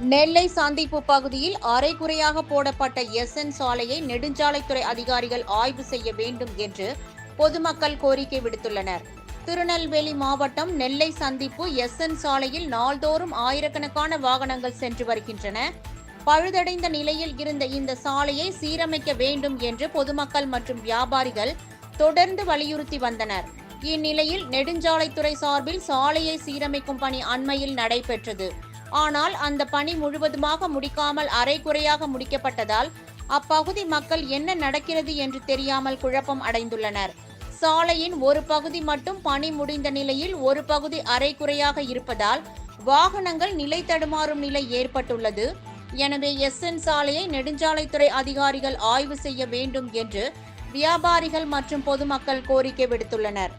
நெல்லை சந்திப்பு பகுதியில் அரைகுறையாக போடப்பட்ட எஸ்என் சாலையை நெடுஞ்சாலைத்துறை அதிகாரிகள் ஆய்வு செய்ய வேண்டும் என்று பொதுமக்கள் கோரிக்கை விடுத்துள்ளனர். திருநெல்வேலி மாவட்டம் நெல்லை சந்திப்பு எஸ்என் சாலையில் நாள்தோறும் ஆயிரக்கணக்கான வாகனங்கள் சென்று வருகின்றன. பழுதடைந்த நிலையில் இருந்த இந்த சாலையை சீரமைக்க வேண்டும் என்று பொதுமக்கள் மற்றும் வியாபாரிகள் தொடர்ந்து வலியுறுத்தி வந்தனர். இந்நிலையில் நெடுஞ்சாலைத்துறை சார்பில் சாலையை சீரமைக்கும் பணி அண்மையில் நடைபெற்றது. ஆனால் அந்த பணி முழுவதுமாக முடிக்காமல் அரைகுறையாக முடிக்கப்பட்டதால் அப்பகுதி மக்கள் என்ன நடக்கிறது என்று தெரியாமல் குழப்பம் அடைந்துள்ளனர். சாலையின் ஒரு பகுதி மட்டும் பணி முடிந்த நிலையில் ஒரு பகுதி அரைகுறையாக இருப்பதால் வாகனங்கள் நிலை தடுமாறும் நிலை ஏற்பட்டுள்ளது. எனவே எஸ் என் சாலையை நெடுஞ்சாலைத்துறை அதிகாரிகள் ஆய்வு செய்ய வேண்டும் என்று வியாபாரிகள் மற்றும் பொதுமக்கள் கோரிக்கை விடுத்துள்ளனர்.